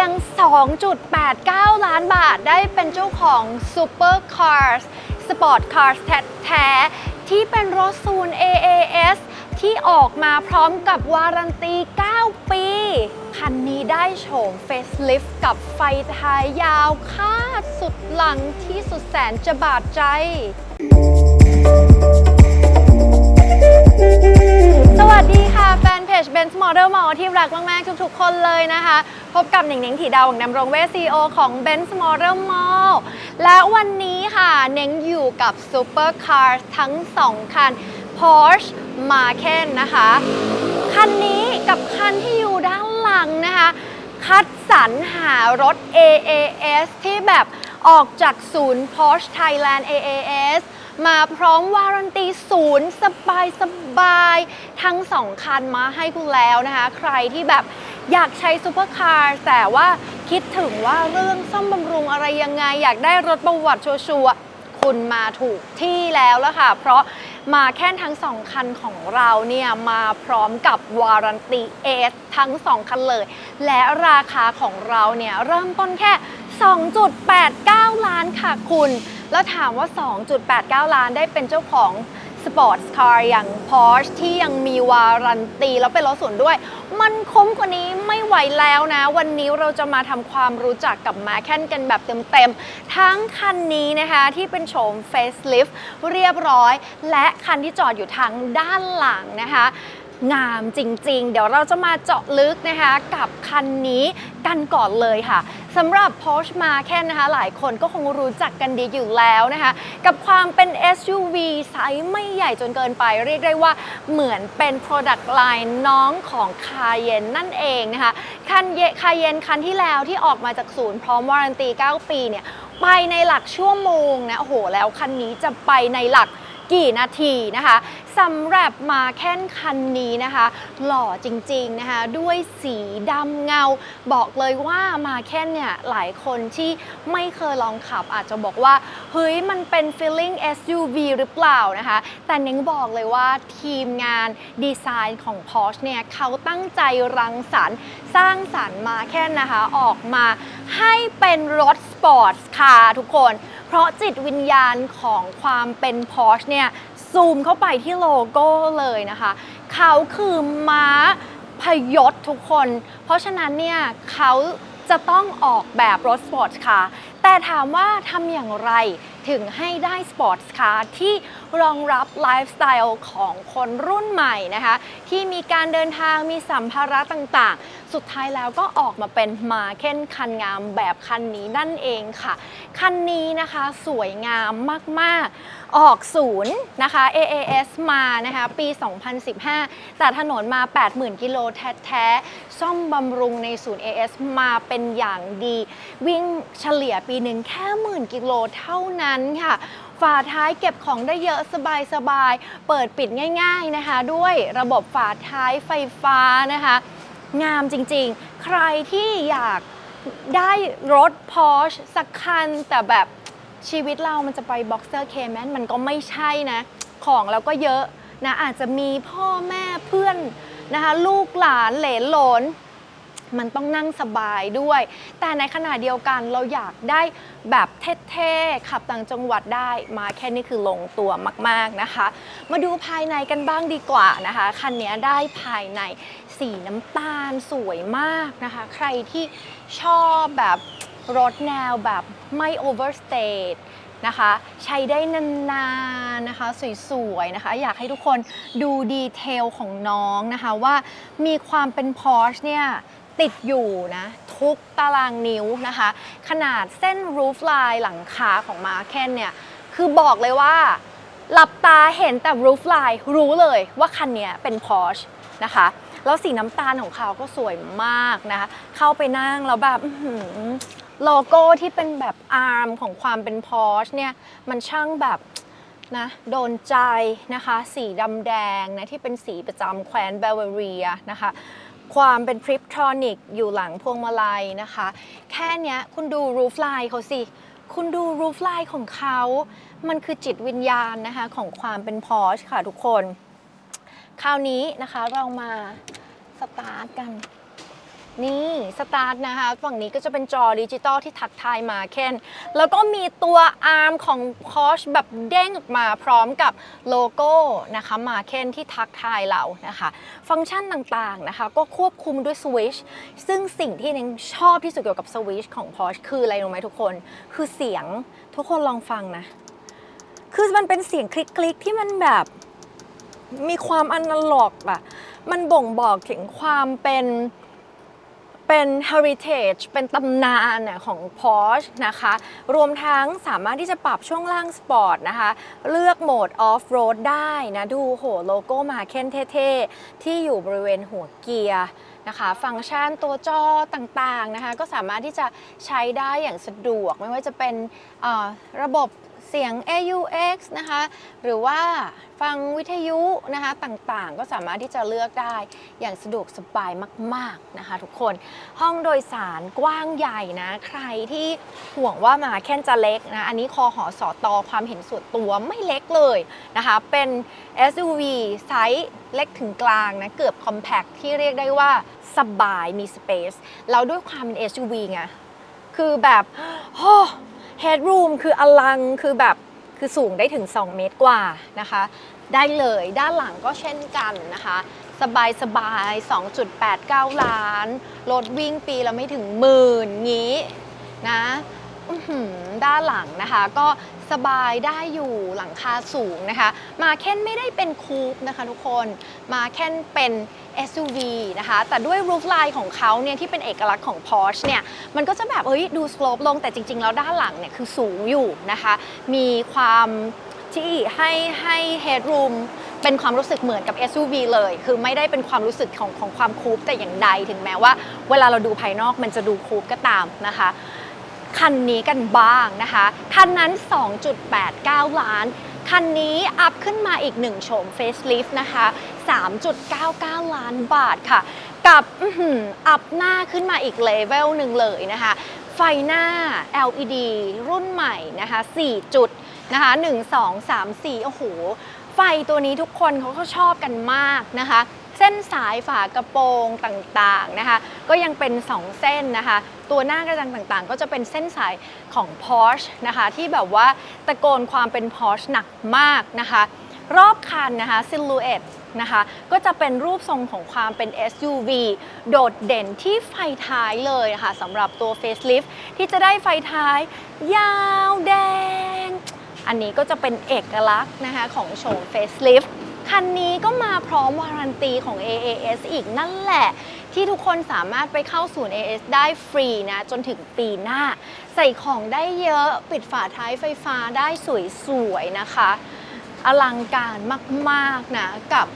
ยง 2.89 ล้านบาทได้เป็นเจ้าของ Super Cars Sport Cars แท้ๆที่เป็นรถศูนย์ AAS ที่ออกมาพร้อมกับวารันตี 9 ปี คันนี้ได้โฉม Facelift กับไฟท้ายยาวคาดสุดหลังที่สุดแสนจะบาดใจ สวัสดีค่ะ แฟนเพจ Benz Model Mall ที่รักมาก ทุกคนเลยนะคะ พบกับหนิงหนิงถีดาวหวังดำรงเวช CEO ของ Benz Model Mall และวันนี้ค่ะเน้งอยู่กับ Super Cars ทั้ง 2 คัน Porsche Macan นะคะ คันนี้กับคันที่อยู่ด้านหลังนะคะ คัดสรรหารถ AAS ที่แบบออกจากศูนย์ Porsche Thailand AAS มาพร้อมวารันตีศูนย์สบายสบายๆทั้งสองคันมาให้คุณแล้วนะคะ ใครที่แบบ อยากใช้ซูเปอร์คาร์แต่ว่าคิดถึงว่าเรื่องซ่อมบำรุงอะไรยังไง อยากได้รถประวัติชัวร์ๆคุณมาถูกที่แล้วแล้วค่ะ เพราะมาแค่ทั้งสองคันของเราเนี่ยมาพร้อมกับวารันตีเอสทั้งสองคันเลย และราคาของเราเนี่ยเริ่มต้นแค่ 2.89 ล้านค่ะคุณ แล้วถามว่า 2.89 ล้านได้เป็นเจ้าของ สปอร์ตคาร์อย่าง Porsche ที่ยังมีวารันตี แล้วเป็นรถส่วนด้วย มันคุ้มกว่านี้ไม่ไหวแล้วนะ วันนี้เราจะมาทำความรู้จักกับมาแคนกันแบบเต็มๆ ทั้งคันนี้นะคะที่เป็นโฉม Facelift เรียบร้อย และคันที่จอดอยู่ทางด้านหลังนะคะ งามจริง ๆ เดี๋ยวเราจะมาเจาะลึกนะคะกับคันนี้กันก่อนเลยค่ะสำหรับ Porsche Macan นะคะ หลายคนก็คงรู้จักกันดีอยู่แล้วนะคะ กับความเป็น SUV ไซส์ไม่ใหญ่จนเกินไป เรียกได้ว่าเหมือนเป็น Product Line น้องของ Cayenne นั่นเองนะคะคันเย Cayenne คันที่แล้วที่ออกมาจากศูนย์พร้อมวารันตี 9 ปีเนี่ยไปในหลักชั่วโมงนะโอ้โหแล้วคันนี้จะไปในหลัก กี่นาทีนะคะสำหรับมาแค่นคันนี้นะคะ หล่อจริงๆนะคะ ด้วยสีดำเงา บอกเลยว่ามาแค่นเนี่ย หลายคนที่ไม่เคยลองขับอาจจะบอกว่า เฮ้ย มันเป็น feeling SUV หรือเปล่านะคะ แต่เน้งบอกเลยว่าทีมงานดีไซน์ของ Porsche เนี่ย เขาตั้งใจรังสรรค์สร้างสรรค์มาแค่นนะคะ ออกมา ให้เป็นรถสปอร์ตคาร์ทุกคน เพราะจิตวิญญาณของความเป็น Porsche เนี่ย ซูมเข้าไปที่โลโก้เลยนะคะ เขาคือม้าพยศทุกคน เพราะฉะนั้นเนี่ยเขาจะต้องออกแบบรถสปอร์ตคาร์แต่ถามว่าทำอย่างไรถึงให้ได้สปอร์ตคาร์ที่รองรับไลฟ์สไตล์ของคนรุ่นใหม่นะคะ ที่มีการเดินทางมีสัมภาระต่างๆ สุดท้ายแล้วก็ออกมาเป็นมาเค่นคันงามแบบคันนี้นั่นเองค่ะ คันนี้นะคะสวยงามมาก ๆ ออกศูนย์นะคะ AAS มานะคะปี 2015 แต่ถนนมา 80,000 กิโลแท้ ๆ ซ่อมบำรุงในศูนย์ AS มาเป็นอย่างดี วิ่งเฉลี่ยปีหนึ่งแค่หมื่นกิโลเท่านั้น้นค่ะ ฝาท้ายเก็บของได้เยอะสบายๆเปิดปิดง่ายๆนะคะ ด้วยระบบฝาท้ายไฟฟ้านะคะ งามจริงๆ ใครที่อยากได้รถ Porsche สักคัน แต่แบบชีวิตเรามันจะไป Boxer Cayman มันก็ไม่ใช่นะ ของเราก็เยอะนะอาจจะมีพ่อแม่เพื่อนนะคะ ลูกหลานเหลนหลน มันต้องนั่งสบายด้วย แต่ในขณะเดียวกันเราอยากได้แบบเท่ๆ ขับต่างจังหวัดได้มาแค่นี้คือลงตัวมากๆนะคะ มาดูภายในกันบ้างดีกว่านะคะ คันนี้ได้ภายในสีน้ำตาลสวยมากนะคะ ใครที่ชอบแบบรถแนวแบบไม่ overstate นะคะ ใช้ได้นานๆนะคะ สวยๆนะคะ อยากให้ทุกคนดูดีเทลของน้องนะคะ ว่ามีความเป็น Porsche เนี่ย ติดอยู่นะทุกตารางนิ้วนะคะ ขนาดเส้น roof line หลังคาของมาแคนเนี่ยคือบอกเลยว่า หลับตาเห็นแต่ roof line รู้เลยว่าคันนี้เป็น Porsche นะคะแล้วสีน้ำตาลของเขาก็สวยมากนะคะ เข้าไปนั่งแล้วแบบโลโก้ที่เป็นแบบอาร์มของความเป็น Porsche เนี่ย มันช่างแบบนะโดนใจนะคะ สีดำแดงนะ ที่เป็นสีประจำแคว้นเบลเวเรียนะคะ ความเป็นทริปทรอนิกอยู่หลังพวงมาลัยนะคะ แค่นี้คุณดูรูฟไลน์เขาสิ คุณดูรูฟไลน์ของเขา มันคือจิตวิญญาณนะคะของความเป็นพอชค่ะทุกคน คราวนี้นะคะเรามาสตาร์ทกัน นี่สตาร์ทนะคะ ฝั่งนี้ก็จะเป็นจอดิจิตอลที่ทักทายมาเคนแล้วก็มีตัวอาร์มของ Porsche แบบเด้งออกมาพร้อมกับโลโก้นะคะมาเคนที่ทักทายเรานะคะ ฟังก์ชันต่างๆนะคะ ก็ควบคุมด้วยสวิชซึ่งสิ่งที่เน้นชอบที่สุดเกี่ยวกับสวิชของ Porsche คืออะไรรู้ไหมทุกคน คือเสียงทุกคนลองฟังนะ คือมันเป็นเสียงคลิกๆที่มันแบบมีความอนาล็อกอะมันบ่งบอกถึงความเป็น เป็น heritage เป็นตำนานของ Porsche นะคะ รวมทั้งสามารถที่จะปรับช่วงล่างสปอร์ตนะคะ เลือกโหมด off road ได้นะ ดูโหโลโก้มาเค้นเท่ๆ ที่อยู่บริเวณหัวเกียร์นะคะ ฟังก์ชันตัวจอต่างๆนะคะ ก็สามารถที่จะใช้ได้อย่างสะดวก ไม่ว่าจะเป็นระบบ เสียง AUX นะคะ หรือว่าฟังวิทยุนะคะต่างๆ ก็สามารถที่จะเลือกได้อย่างสะดวกสบายมาก ๆนะคะ ทุกคนห้องโดยสารกว้างใหญ่นะ ใครที่ห่วงว่ามาแค่นจะเล็กนะ อันนี้คอหอสอตอความเห็นส่วนตัวไม่เล็กเลยนะคะ เป็น SUV ไซส์เล็กถึงกลางนะ เกือบ compact ที่เรียกได้ว่าสบายมี space แล้วด้วยความเป็น SUV ไงคือแบบโอ้ เฮดรูมคืออลังคือแบบคือสูงได้ถึง 2 เมตรกว่านะคะ ได้เลยด้านหลังก็เช่นกันนะคะ สบายสบาย 2.89 ล้าน รถวิ่งปีละไม่ถึงหมื่นงี้นะ ด้านหลังนะคะ ก็สบายได้อยู่หลังคาสูงนะคะ มาแค่นไม่ได้เป็นคูปนะคะทุกคนมาแค่นเป็น SUV นะคะ แต่ด้วย roof line ของเขาเนี่ยที่เป็นเอกลักษณ์ของ Porsche เนี่ย มันก็จะแบบเอ้ยดู slope ลงแต่จริง ๆ แล้วด้านหลังเนี่ยคือสูงอยู่นะคะ มีความที่ให้ให้ headroom เป็นความรู้สึกเหมือนกับ SUV เลย คือไม่ได้เป็นความรู้สึกของของความคูปแต่อย่างใด ถึงแม้ว่าเวลาเราดูภายนอกมันจะดูคูปก็ตามนะคะ คันนี้กันบ้างนะคะ คันนั้น 2.89 ล้าน คันนี้อัพขึ้นมาอีกหนึ่งโฉม facelift นะคะ 3.99 ล้านบาทค่ะ กับอัพหน้าขึ้นมาอีกเลเวลหนึ่งเลยนะคะ ไฟหน้า LED รุ่นใหม่นะคะ 4 จุดนะคะ1 2 3 4 โอ้โห ไฟตัวนี้ทุกคนเขาก็ชอบกันมากนะคะ เส้นสายฝากระโปรงต่างๆนะคะ ก็ยังเป็น 2 เส้นนะคะ ตัวหน้ากระจังต่างๆ ก็จะเป็นเส้นสายของ Porsche นะคะ ที่แบบว่าตะโกนความเป็น Porsche หนักมากนะคะ รอบคันนะคะ Silhouette นะคะก็จะเป็นรูปทรงของความเป็น SUV โดดเด่นที่ไฟท้ายเลยนะคะสำหรับตัว Facelift ที่จะได้ไฟท้าย ยาวแดง อันนี้ก็จะเป็นเอกลักษณ์นะคะของโฉม Facelift คันนี้ก็มาพร้อมวารันตีของ AAS อีกนั่นแหละ ที่ทุกคนสามารถไปเข้าศูนย์ AAS ได้ฟรีนะ จนถึงปีหน้า ใส่ของได้เยอะปิดฝาท้ายไฟฟ้าได้สวยๆนะคะ อลังการมากๆนะ กับ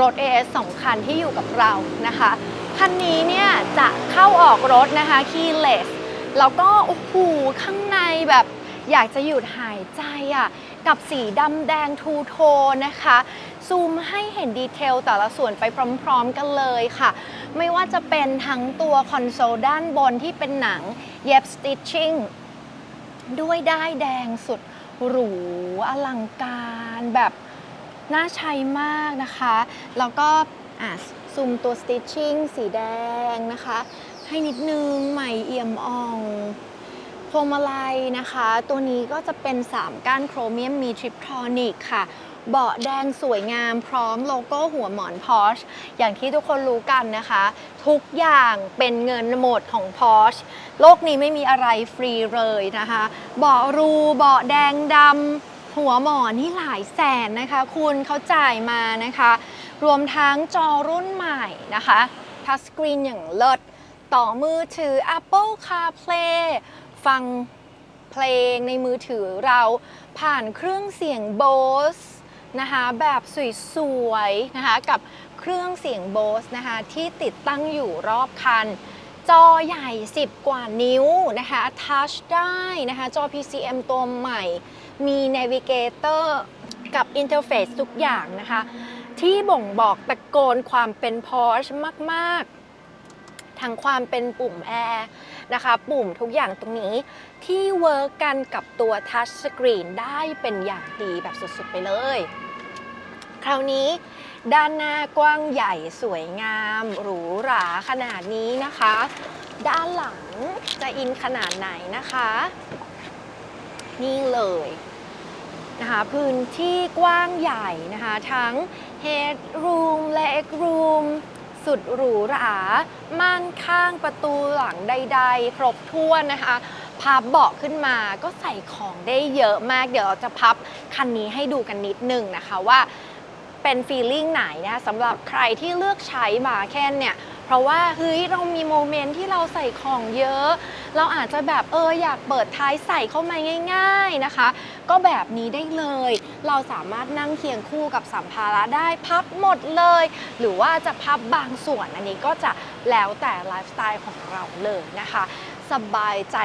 รถ AS 2 คันที่อยู่กับเรานะคะ คันนี้เนี่ยจะเข้าออกรถนะคะ keyless แล้วก็โอ้โหข้างในแบบอยากจะหยุดหายใจอะ กับสีดำแดงทูโทนนะคะ ซูมให้เห็นดีเทลแต่ละส่วนไปพร้อมๆกันเลยค่ะ ไม่ว่าจะเป็นทั้งตัวคอนโซลด้านบนที่เป็นหนังเย็บสติชชิ่งด้วยด้ายแดงสุดหรูอลังการแบบน่าใช้มากนะคะ แล้วก็ซูมตัว stitching สีแดงนะคะ ให้นิดนึงใหม่เอี่ยมอ่อง พวงมาลัยนะคะ ตัวนี้ก็จะเป็น 3 ก้านโครเมียมมีทริปทรอนิกค่ะ เบาะแดงสวยงามพร้อมโลโก้หัวหมอน Porsche อย่างที่ทุกคนรู้กันนะคะ ทุกอย่างเป็นเงินหมดของ Porsche โลกนี้ไม่มีอะไรฟรีเลยนะคะ เบาะรูเบาะแดงดำหัวหมอนนี่หลายแสนนะคะ คุณเขาจ่ายมานะคะ รวมทั้งจอรุ่นใหม่นะคะทัชสกรีนอย่างเลิศต่อมือถือ Apple CarPlay ฟังเพลงในมือถือเราผ่านเครื่องเสียง Bose นะคะแบบสวยๆนะคะกับเครื่องเสียง Bose นะคะที่ติดตั้งอยู่รอบคัน จอใหญ่ 10 กว่านิ้วนะคะทัชได้นะคะจอ PCM ตัวใหม่ มี Navigator กับอินเทอร์เฟซทุกอย่างนะคะ ที่บ่งบอกตะโกนความเป็น Porsche มาก ๆ ทั้งความเป็นปุ่มแอร์ นะคะ ปุ่มทุกอย่างตรงนี้ที่เวิร์กกันกับตัวทัชสกรีนได้เป็นอย่างดีแบบสุดๆไปเลย คราวนี้ด้านหน้ากว้างใหญ่สวยงาม หรูหราขนาดนี้นะคะ ด้านหลังจะอินขนาดไหนนะคะ นี่เลยนะคะพื้นที่กว้างใหญ่นะคะ ทั้ง headroom และ leg room สุดหรูหรา ม่านข้างประตูหลังใด ๆ ครบถ้วนนะคะ พับเบาะขึ้นมาก็ใส่ของได้เยอะมาก เดี๋ยวเราจะพับคันนี้ให้ดูกันนิดนึงนะคะว่า เป็นฟีลลิ่งไหนนะคะสำหรับใครที่เลือกใช้มาแค่เนี่ยเพราะว่าเฮ้ยเรามีโมเมนต์ที่เราใส่ของเยอะ เราอาจจะแบบเอออยากเปิดท้ายใส่เข้ามาง่าย ๆนะคะ ก็แบบนี้ได้เลย เราสามารถนั่งเคียงคู่กับสัมภาระได้พับหมดเลย หรือว่าจะพับบางส่วนอันนี้ก็จะแล้วแต่ไลฟ์สไตล์ของเราเลยนะคะ สบายใจ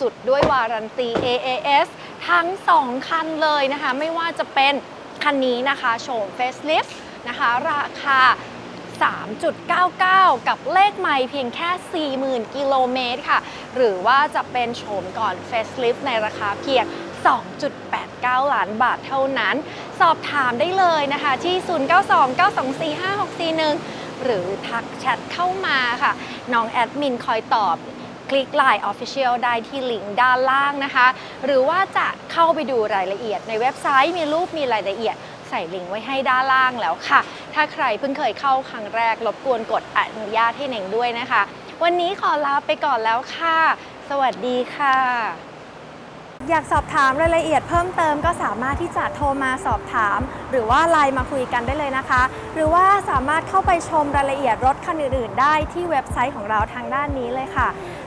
สุดๆ ด้วยวารันตี AAS ทั้ง 2 คันเลยนะคะ ไม่ว่าจะเป็น คันนี้นะคะโฉม Facelift นะคะ ราคา 3.99 กับเลขไมล์เพียงแค่ 40,000 กิโลเมตรค่ะ หรือว่าจะเป็นโฉมก่อน Facelift ในราคาเพียง2.89 ล้านบาทเท่านั้น สอบถามได้เลยนะคะที่ 0929245641 หรือทักแชทเข้ามาค่ะ น้องแอดมินคอยตอบ คลิก Line Official ได้ที่ลิงก์ด้านล่างนะคะ หรือว่าจะเข้าไปดูรายละเอียดในเว็บไซต์มีรูปมีรายละเอียดใส่ลิงก์ไว้ให้ด้านล่างแล้วค่ะ ถ้าใครเพิ่งเคยเข้าครั้งแรก รบกวนกดอนุญาตให้เน่งด้วยนะคะ วันนี้ขอลาไปก่อนแล้วค่ะ สวัสดีค่ะ อยากสอบถามรายละเอียดเพิ่มเติมก็สามารถที่จะโทรมาสอบถาม หรือว่าไลน์มาคุยกันได้เลยนะคะ หรือว่าสามารถเข้าไปชมรายละเอียดรถคันอื่นๆ ได้ที่เว็บไซต์ของเราทางด้านนี้เลยค่ะ